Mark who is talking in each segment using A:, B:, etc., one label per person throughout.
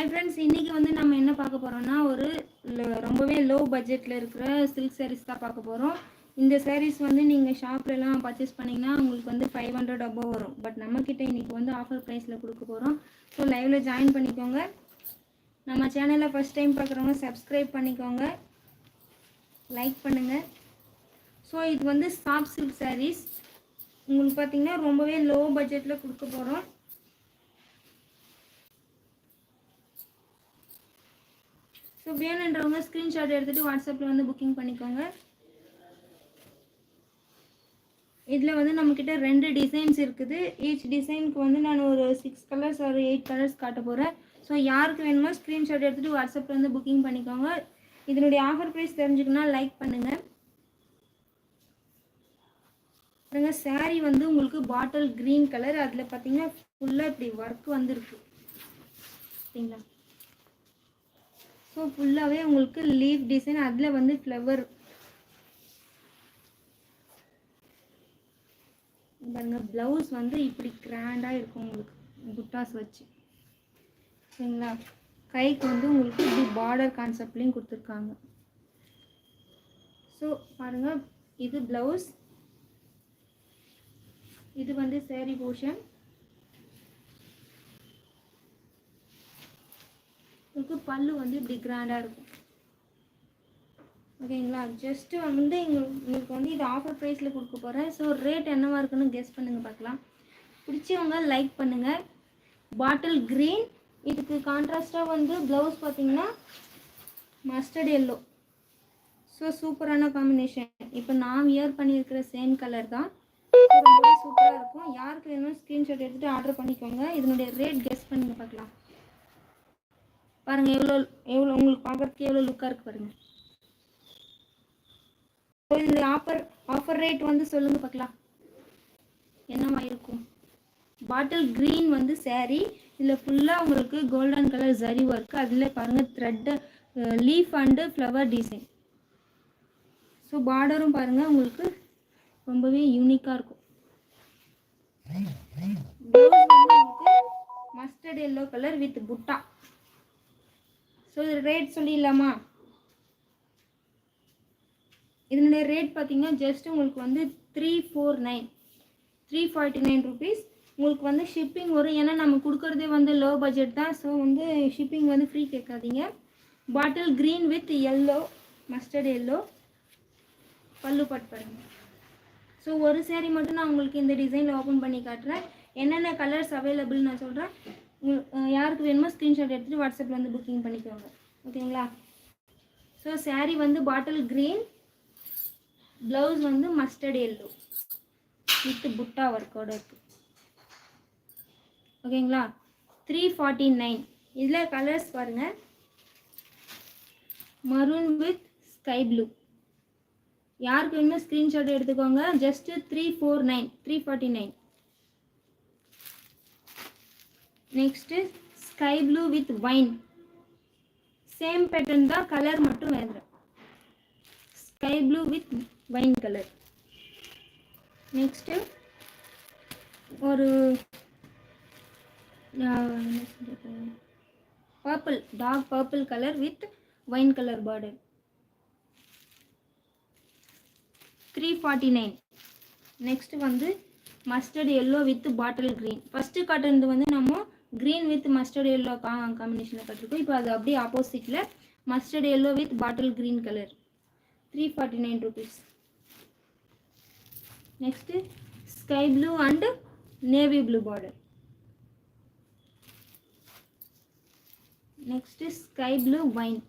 A: Hi friends இன்றைக்கி வந்து நம்ம என்ன பார்க்க போகிறோம்னா ஒரு ரொம்பவே லோ பட்ஜெட்டில் இருக்கிற சில்க் சாரீஸ் தான் பார்க்க போகிறோம் இந்த சாரீஸ் வந்து நீங்கள் ஷாப்லலாம் பர்ச்சேஸ் பண்ணிங்கன்னா உங்களுக்கு வந்து ஃபைவ் ஹண்ட்ரட் அபோவ் வரும். பட் நம்மக்கிட்ட இன்றைக்கி வந்து ஆஃபர் ப்ரைஸில் கொடுக்க போகிறோம் ஸோ லைவில் ஜாயின் பண்ணிக்கோங்க. நம்ம சேனலை ஃபஸ்ட் டைம் பார்க்குறவங்க சப்ஸ்கிரைப் பண்ணிக்கோங்க. லைக் பண்ணுங்கள் ஸோ இது வந்து சாஃப்ட் சில்க் சாரீஸ் உங்களுக்கு பார்த்திங்கன்னா ரொம்பவே லோ பட்ஜெட்டில் கொடுக்க போகிறோம் ஸோ வேணுன்றவங்க ஸ்க்ரீன்ஷாட் எடுத்துகிட்டு வாட்ஸ்அப்பில் வந்து புக்கிங் பண்ணிக்கோங்க. இதில் வந்து நம்மக்கிட்ட ரெண்டு டிசைன்ஸ் இருக்குது. ஈச் டிசைனுக்கு வந்து நான் ஒரு சிக்ஸ் கலர்ஸ் ஒரு எயிட் கலர்ஸ் காட்ட போகிறேன் ஸோ யாருக்கு வேணுமோ ஸ்க்ரீன்ஷாட் எடுத்துகிட்டு வாட்ஸ்அப்பில் வந்து புக்கிங் பண்ணிக்கோங்க. இதனுடைய ஆஃபர் ப்ரைஸ் தெரிஞ்சுக்கணும்னா லைக் பண்ணுங்கள் பாருங்க saree வந்து உங்களுக்கு பாட்டில் க்ரீன் கலர் அதில் பார்த்தீங்கன்னா ஃபுல்லாக இப்படி ஒர்க் வந்துருக்கு. சரிங்களா? ஸோ ஃபுல்லாகவே உங்களுக்கு லீஃப் டிசைன் அதில் வந்து ஃப்ளவர் பாருங்க ப்ளவுஸ் வந்து இப்படி கிராண்டாக இருக்கும் உங்களுக்கு. புட்டாஸ் வச்சு. சரிங்களா? கைக்கு வந்து உங்களுக்கு இப்படி பார்டர் கான்செப்ட்லேயும் கொடுத்துருக்காங்க. ஸோ பாருங்க இது ப்ளவுஸ் இது வந்து சேரீ போர்ஷன் உங்களுக்கு பல்லு வந்து இப்படி கிராண்டாக இருக்கும். ஓகேங்களா ஜஸ்ட்டு வந்து எங்களுக்கு உங்களுக்கு வந்து இது ஆஃபர் ப்ரைஸில் கொடுக்க போகிறேன் ஸோ ரேட் என்னவா இருக்குன்னு கெஸ் பண்ணுங்கள் பார்க்கலாம். பிடிச்சவங்க லைக் பண்ணுங்கள் பாட்டில் க்ரீன் இதுக்கு கான்ட்ராஸ்ட்டாக வந்து ப்ளவுஸ் பார்த்தீங்கன்னா மஸ்டர்ட் எல்லோ ஸோ சூப்பரான காம்பினேஷன் இப்போ நான் வியர் பண்ணியிருக்கிற சேம் கலர் தான். ரொம்பவே சூப்பராக இருக்கும். யாருக்கு வேணுமோ ஸ்க்ரீன்ஷாட் எடுத்துகிட்டு ஆர்டர் பண்ணிக்கோங்க. இதனுடைய ரேட் கெஸ் பண்ணுங்கள் பார்க்கலாம். பாருங்கள் எவ்வளோ எவ்வளோ உங்களுக்கு பார்க்கறதுக்கு எவ்வளோ லுக்காக இருக்கு பாருங்கள் இந்த ஆஃபர் ஆஃபர் ரேட் வந்து சொல்லுங்கள் பார்க்கலாம். என்னவா இருக்கும்? பாட்டில் க்ரீன் வந்து சேரீ இதில் ஃபுல்லாக உங்களுக்கு கோல்டன் கலர் ஜரி ஒர்க்கு அதில் பாருங்கள் thread leaf and flower design so பார்டரும் பாருங்கள் உங்களுக்கு ரொம்பவே யூனிக்காக இருக்கும். Mustard yellow colour with butta so இது ரேட் சொல்லிடலாமா? இதனுடைய ரேட் பார்த்தீங்கன்னா ஜஸ்ட் உங்களுக்கு வந்து three four nine three forty nine rupees உங்களுக்கு வந்து ஷிப்பிங் வரும் ஏன்னா நம்ம கொடுக்குறதே வந்து லோ பட்ஜெட் தான். ஸோ வந்து ஷிப்பிங் வந்து ஃப்ரீ கேட்காதீங்க. Bottle green with yellow mustard yellow பல்லு பாருங்க. ஸோ ஒரு சேரீ மட்டும் நான் உங்களுக்கு இந்த டிசைனில் ஓப்பன் பண்ணி காட்டுறேன். என்னென்ன கலர்ஸ் அவைலபிள் நான் சொல்கிறேன் யாருக்கு வேணுமோ ஸ்க்ரீன்ஷாட் எடுத்துகிட்டு வாட்ஸ்அப்பில் வந்து புக்கிங் பண்ணிக்கோங்க. ஓகேங்களா? ஸோ சாரீ வந்து பாட்டில் க்ரீன் ப்ளவுஸ் வந்து மஸ்டர்ட் எல்லோ வித் புட்டா ஒர்க்கோடு இருக்குது ஓகேங்களா? த்ரீ ஃபார்ட்டி நைன் இதில் கலர்ஸ் பாருங்கள் மரூன் வித் ஸ்கை ப்ளூ யாருக்கு வேணுமோ ஸ்க்ரீன்ஷாட் எடுத்துக்கோங்க. Just three four nine three forty nine next sky blue with wine same pattern தான் கலர் மட்டும் வேறு sky blue with wine colour next ஒரு purple dark purple colour with wine colour border three forty nine next வந்து mustard yellow with bottle green first காட்டுறது வந்து நம்ம green with mustard yellow கா காம்பினேஷனில் கட்டிருக்கோம் இப்போ அது அப்படியே ஆப்போசிட்டில் mustard yellow with bottle green colour three forty nine rupees next sky blue and navy blue border next sky blue wine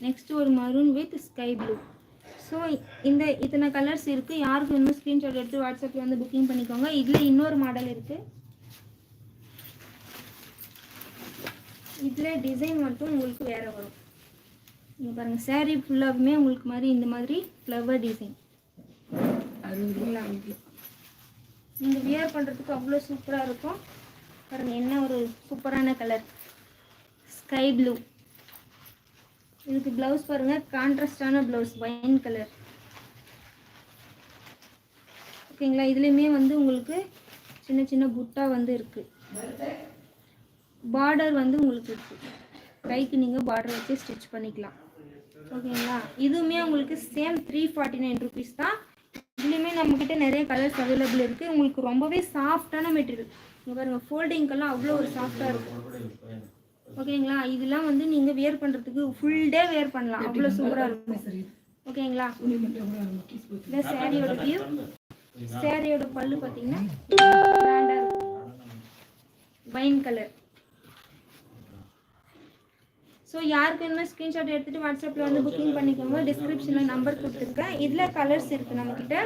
A: next ஒரு maroon with sky blue so இந்த இத்தனை colours இருக்குது யாருக்கு வேணுமோ ஸ்க்ரீன்ஷாட் எடுத்து வாட்ஸ்அப்பில் வந்து புக்கிங் பண்ணிக்கோங்க. இதில் இன்னொரு மாடல் இருக்குது இதில் டிசைன் மட்டும் உங்களுக்கு வேறு வரும். இங்கே பாருங்கள் saree ஃபுல்லாகவுமே உங்களுக்கு மாதிரி இந்த மாதிரி ஃப்ளவர் டிசைன் நீங்கள் வியர் பண்ணுறதுக்கு அவ்வளோ சூப்பராக இருக்கும். பாருங்கள் என்ன ஒரு சூப்பரான கலர் ஸ்கை ப்ளூ இதுக்கு ப்ளவுஸ் பாருங்க. கான்ட்ராஸ்டான ப்ளவுஸ் வைன் கலர் ஓகேங்களா? இதுலேயுமே வந்து உங்களுக்கு சின்ன சின்ன புட்டா வந்து இருக்குது பார்டர் வந்து உங்களுக்கு இருக்குது கைக்கு நீங்கள் பார்டர் வச்சு ஸ்டிச் பண்ணிக்கலாம். ஓகேங்களா? இதுவுமே உங்களுக்கு same three forty nine rupees தான். இதுலேயுமே நம்மக்கிட்ட நிறைய கலர்ஸ் அவைலபிள் இருக்குது உங்களுக்கு ரொம்பவே சாஃப்டான மெட்டீரியல் இங்கே பாருங்கள் ஃபோல்டிங்கெல்லாம் அவ்வளோ ஒரு சாஃப்டாக இருக்கும் ஓகேங்களா? இதெல்லாம் வந்து நீங்கள் வேர் பண்ணுறதுக்கு ஃபுல் டே வேர் பண்ணலாம். அவ்வளோ சூப்பராக இருக்கும். ஓகேங்களா? இந்த சேரீயோட வியூ சேரீயோட பல்லு பார்த்தீங்கன்னா வைன் கலர் ஸோ யாருக்கு வேணுமோ ஸ்க்ரீன்ஷாட் எடுத்துகிட்டு வாட்ஸ்அப்பில் வந்து புக்கிங் பண்ணிக்கோங்க. டிஸ்கிரிப்ஷனில் நம்பர் கொடுத்துருக்கேன். இதில் கலர்ஸ் இருக்குது நம்மக்கிட்ட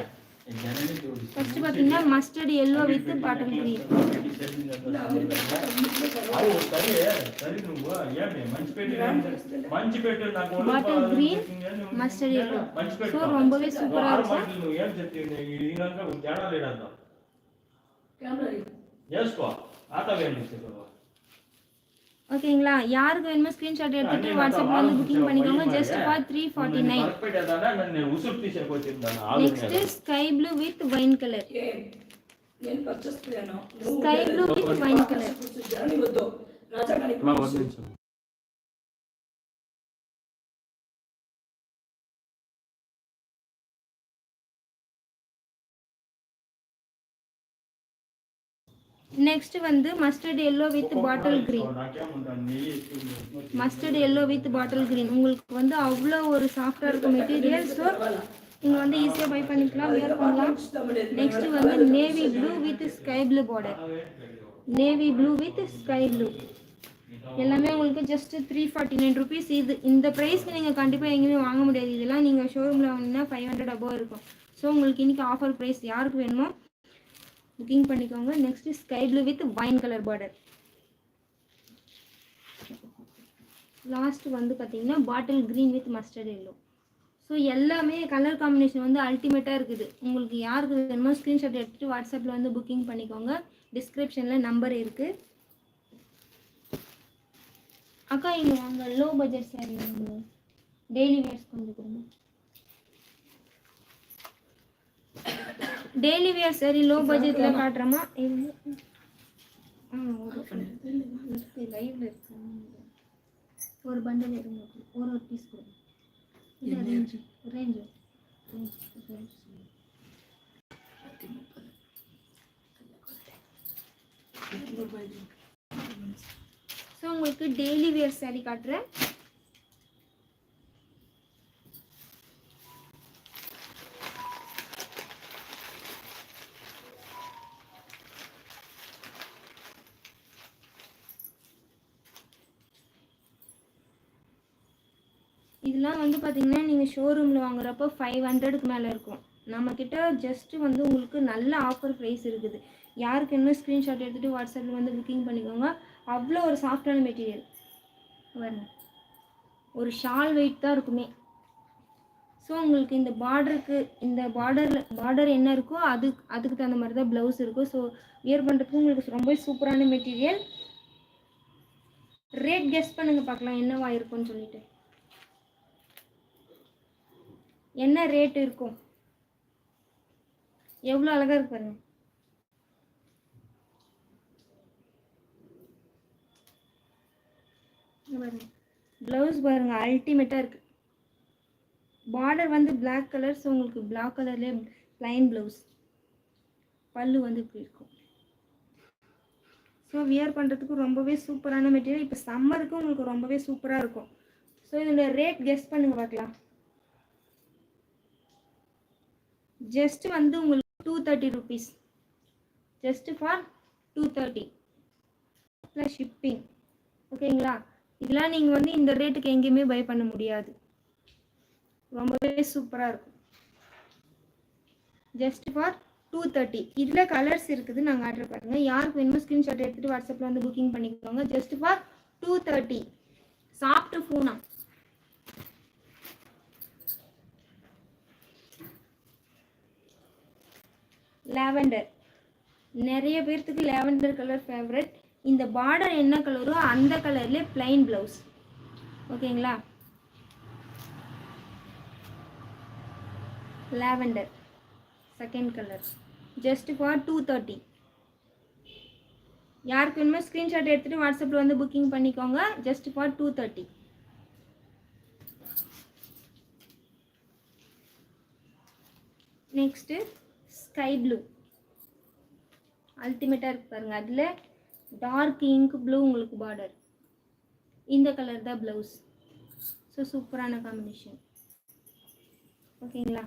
A: ஃபர்ஸ்ட் பார்த்தீங்கன்னா mustard yellow with bottom green bottom green mustard yellow so ரொம்பவே சூப்பராக இருக்கும்
B: చేసుకో ఆటవేండి
A: ஓகேங்களா? யாருக்கு வேணுமோ ஸ்கிரீன்ஷாட் எடுத்துட்டு வாட்ஸ்அப்ல வந்து புக்கிங் பண்ணிக்கோங்க. Just for three forty nine next
C: sky blue
A: with wine colour sky blue
C: with wine colour
A: next வந்து mustard yellow with bottle green
B: నాకేముంటాను నీ
A: mustard yellow with bottle green உங்களுக்கு வந்து அவ்வளோ ஒரு சாஃப்டாக இருக்கும் மெட்டீரியல் ஸோ நீங்கள் வந்து ஈஸியாக பை பண்ணிக்கலாம் வேர் பண்ணலாம் நெக்ஸ்ட் வந்து navy blue with sky blue border navy blue with sky blue எல்லாமே உங்களுக்கு just three forty nine rupees இது இந்த ப்ரைஸ்க்கு நீங்கள் கண்டிப்பாக எங்கேயுமே வாங்க முடியாது இதெல்லாம் நீங்கள் ஷோரூமில் வாங்கினா ஃபைவ் ஹண்ட்ரட் அபோவ் இருக்கும் ஸோ உங்களுக்கு இன்றைக்கி ஆஃபர் ப்ரைஸ் யாருக்கு வேணுமோ புக்கிங் பண்ணிக்கோங்க. Next sky blue with wine colour border last வந்து பார்த்தீங்கன்னா bottle green with mustard yellow so எல்லாமே கலர் காம்பினேஷன் வந்து அல்டிமேட்டாக இருக்குது. உங்களுக்கு யாருக்கு வேணுமோ ஸ்க்ரீன்ஷாட் எடுத்துகிட்டு வாட்ஸ்அப்பில் வந்து புக்கிங் பண்ணிக்கோங்க. டிஸ்கிரிப்ஷனில் நம்பர் இருக்குது அக்கா இங்கே வாங்க. லோ பட்ஜெட் சாரி வாங்க. டெய்லி வேர்ஸ் கொஞ்சம் கொடுங்க. டெய்லி வேர் சரி லோ பட்ஜெட்டில் காட்டுறோமா? இது ஆ ஒரு இருக்கு லைவ்ல இருக்கு. ஒரு பண்டல் இருங்க ஒரு ஒரு பீஸ் கொடுங்க இல்லை ரேஞ்சு ரேஞ்சு ஸோ உங்களுக்கு டெய்லி வேர் saree காட்டுறேன். இதெல்லாம் வந்து பார்த்திங்கன்னா நீங்கள் ஷோரூமில் வாங்குறப்போ ஃபைவ் ஹண்ட்ரடுக்கு மேலே இருக்கும். நம்மக்கிட்ட ஜஸ்ட்டு வந்து உங்களுக்கு நல்ல ஆஃபர் ப்ரைஸ் இருக்குது. யாருக்கு என்ன ஸ்க்ரீன்ஷாட் எடுத்துகிட்டு வாட்ஸ்அப்பில் வந்து புக்கிங் பண்ணிக்கோங்க. அவ்வளோ ஒரு சாஃப்டான மெட்டீரியல் பாருங்க. ஒரு ஷால் வெயிட் தான் இருக்குமே. ஸோ உங்களுக்கு இந்த பார்டருக்கு இந்த பார்டரில் பார்டர் என்ன இருக்கோ அது அதுக்கு தகுந்த மாதிரி தான் ப்ளவுஸ் இருக்கும். ஸோ வியர் பண்ணுறதுக்கு உங்களுக்கு ரொம்ப சூப்பரான மெட்டீரியல் ரேட் கெஸ் பண்ணுங்க பார்க்கலாம் என்னவா இருக்கும்னு சொல்லிட்டு. என்ன ரேட் இருக்கும்? எவ்வளோ அழகாக இருக்கு பாருங்க. பாருங்க. ப்ளவுஸ் பாருங்க அல்டிமேட்டாக இருக்கு. பார்டர் வந்து பிளாக் கலர் ஸோ உங்களுக்கு பிளாக் கலர்லேயே ப்ளைன் ப்ளவுஸ் பல்லு வந்து இப்படி இருக்கும். ஸோ வியர் பண்ணுறதுக்கு ரொம்பவே சூப்பரான மெட்டீரியல் இப்போ சம்மருக்கு உங்களுக்கு ரொம்பவே சூப்பராக இருக்கும். ஸோ இதோட ரேட் கெஸ் பண்ணுங்க பார்க்கலாம். ஜஸ்ட் வந்து உங்களுக்கு two thirty rupees just for two thirty plus shipping ஓகேங்களா இதெல்லாம் நீங்கள் வந்து இந்த ரேட்டுக்கு எங்கேயுமே பை பண்ண முடியாது. ரொம்பவே சூப்பராக இருக்கும். ஜஸ்ட் ஃபார் டூ தேர்ட்டி இதில் கலர்ஸ் இருக்குது நாங்கள் ஆர்டர் பண்ணுங்க. யாருக்கு வேணுமோ ஸ்க்ரீன்ஷாட் எடுத்துகிட்டு வாட்ஸ்அப்பில் வந்து புக்கிங் பண்ணிக்கோங்க. ஜஸ்ட் ஃபார் டூ தேர்ட்டி சாப்பிட்டு ஃபோனா லாவெண்டர் நிறைய பேர்த்துக்கு லாவெண்டர் கலர் ஃபேவரட் இந்த பார்டர் என்ன கலரோ அந்த கலர்லேயே பிளைன் ப்ளவுஸ் ஓகேங்களா lavender second colour just for two thirty யாருக்கு வேணுமோ ஸ்க்ரீன்ஷாட் எடுத்துகிட்டு வாட்ஸ்அப்பில் வந்து புக்கிங் பண்ணிக்கோங்க. Just for two thirty next sky blue. அல்டிமேட்டாக இருக்கு பாருங்கள் அதில் டார்க் இங்க் ப்ளூ உங்களுக்கு பார்டர் இந்த கலர் தான் ப்ளவுஸ் ஸோ சூப்பரான காம்பினேஷன் ஓகேங்களா?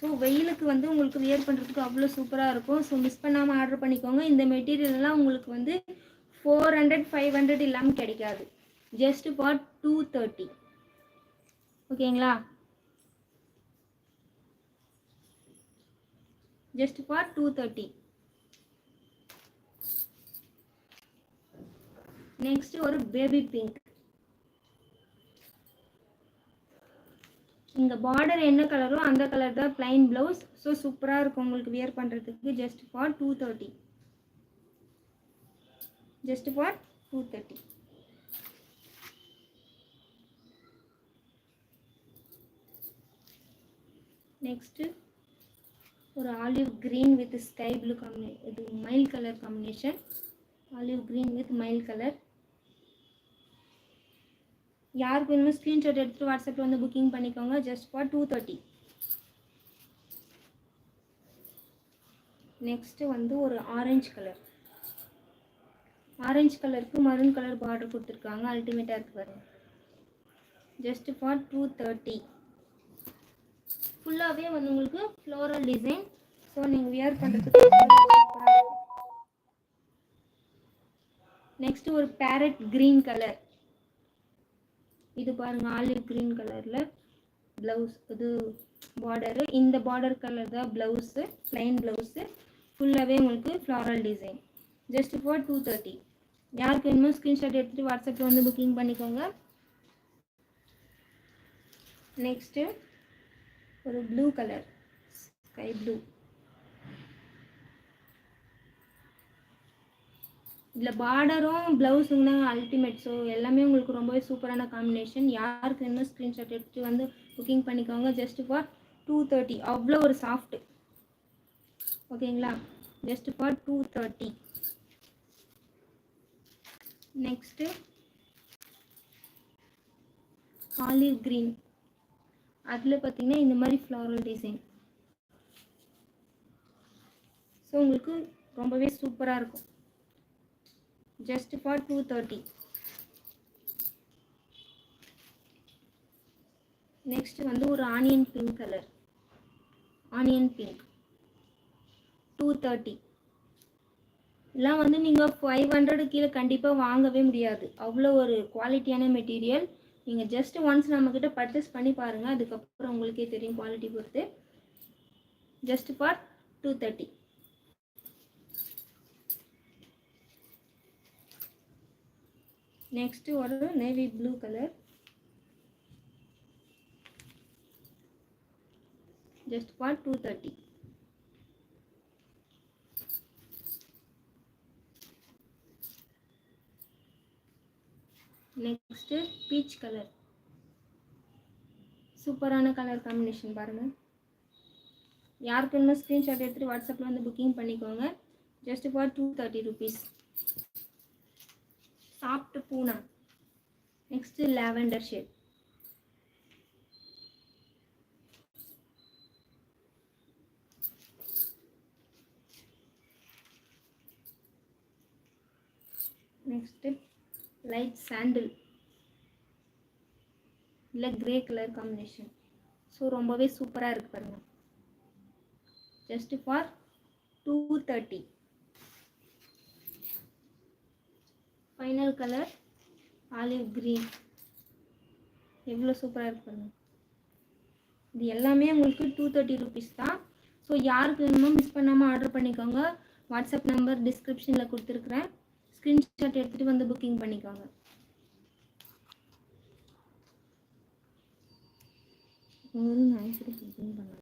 A: ஸோ வெயிலுக்கு வந்து உங்களுக்கு வியர் பண்ணுறதுக்கு அவ்வளோ சூப்பராக இருக்கும். ஸோ மிஸ் பண்ணாமல் ஆர்டர் பண்ணிக்கோங்க. இந்த மெட்டீரியல்லாம் உங்களுக்கு வந்து ஃபோர் ஹண்ட்ரட் ஃபைவ் ஹண்ட்ரட் இல்லாமல் கிடைக்காது. ஜஸ்ட் ஃபார் டூ தேர்ட்டி ஓகேங்களா? Just for two thirty next ஒரு பேபி பிங்க் இந்த பார்டர் என்ன கலரோ அந்த கலர் தான் plain ப்ளவுஸ் ஸோ சூப்பராக இருக்கும் உங்களுக்கு வியர் பண்ணுறதுக்கு just for two thirty just for two thirty next ஒரு olive green with sky blue காம்பினே இது mild colour combination olive green with mild colour யாருக்கு வேணுமோ ஸ்க்ரீன்ஷாட் எடுத்துகிட்டு வாட்ஸ்அப்பில் வந்து புக்கிங் பண்ணிக்கோங்க. Just for two thirty next வந்து ஒரு ஆரஞ்சு கலர் ஆரஞ்சு கலருக்கு மரூன் கலர் பார்டர் கொடுத்துருக்காங்க. அல்டிமேட்டாக இருக்கு பாருங்கள் ஜஸ்ட் ஃபார் டூ தேர்ட்டி ஃபுல்லாகவே வந்து உங்களுக்கு ஃப்ளோரல் டிசைன் ஸோ நீங்கள் வியர் பண்ணுறதுக்கு நெக்ஸ்ட் ஒரு பேரட் க்ரீன் கலர் இது பாருங்கள் ஆலிவ் க்ரீன் கலரில் ப்ளவுஸ் இது பார்டரு இந்த பார்டர் கலர் தான் ப்ளவுஸு ப்ளைன் ப்ளவுஸு ஃபுல்லாகவே உங்களுக்கு floral design just for two thirty யாருக்கு வேணுமோ ஸ்க்ரீன்ஷாட் எடுத்துகிட்டு வாட்ஸ்அப்பில் வந்து புக்கிங் பண்ணிக்கோங்க. நெக்ஸ்ட்டு ஒரு ப்ளூ கலர் ஸ்கை ப்ளூ இதில் பார்டரும் ப்ளவுஸுங்க தான் அல்டிமேட் ஸோ எல்லாமே உங்களுக்கு ரொம்பவே சூப்பரான காம்பினேஷன் யாருக்கு என்ன ஸ்க்ரீன்ஷாட் எடுத்து வந்து புக்கிங் பண்ணிக்கோங்க ஜஸ்ட் ஃபார் டூ தேர்ட்டி அவ்வளோ ஒரு சாஃப்ட்டு ஓகேங்களா just for two thirty next olive green அதில் பார்த்தீங்கன்னா இந்த மாதிரி ஃப்ளாரல் டிசைன் ஸோ உங்களுக்கு ரொம்பவே சூப்பராக இருக்கும். Just for two thirty next வந்து ஒரு onion pink colour onion pink two thirty இதெல்லாம் வந்து நீங்கள் ஃபைவ் ஹண்ட்ரடு கீழே கண்டிப்பாக வாங்கவே முடியாது. அவ்வளோ ஒரு குவாலிட்டியான மெட்டீரியல் நீங்கள் ஜஸ்ட் ஒன்ஸ் நம்மக்கிட்ட பர்ச்சேஸ் பண்ணி பாருங்கள் அதுக்கப்புறம் உங்களுக்கே தெரியும் குவாலிட்டி பொறுத்து. Just for two thirty next ஒரு navy blue colour just for thirty next peach colour சூப்பரான கலர் காம்பினேஷன் பாருங்கள் யாருக்கு வேணுமோ ஸ்க்ரீன்ஷாட் எடுத்துகிட்டு வாட்ஸ்அப்பில் வந்து புக்கிங் பண்ணிக்கோங்க. Just for two thirty rupees soft Poona next lavender shade next light sandal இல்லை கிரே கலர் காம்பினேஷன் ஸோ ரொம்பவே சூப்பராக இருக்கு பாருங்க. Just for two thirty final colour olive green எவ்வளோ சூப்பராக இருக்கு பாருங்க. இது எல்லாமே உங்களுக்கு டூ தேர்ட்டி ருபீஸ் தான். ஸோ யாருக்கு வேணுமோ மிஸ் பண்ணாமல் ஆர்டர் பண்ணிக்கோங்க. வாட்ஸ்அப் நம்பர் டிஸ்கிரிப்ஷனில் கொடுத்துருக்குறேன். ஸ்க்ரீன்ஷாட் எடுத்துகிட்டு வந்து புக்கிங் பண்ணிக்கோங்க. நான் புக்கிங் பண்ணேன்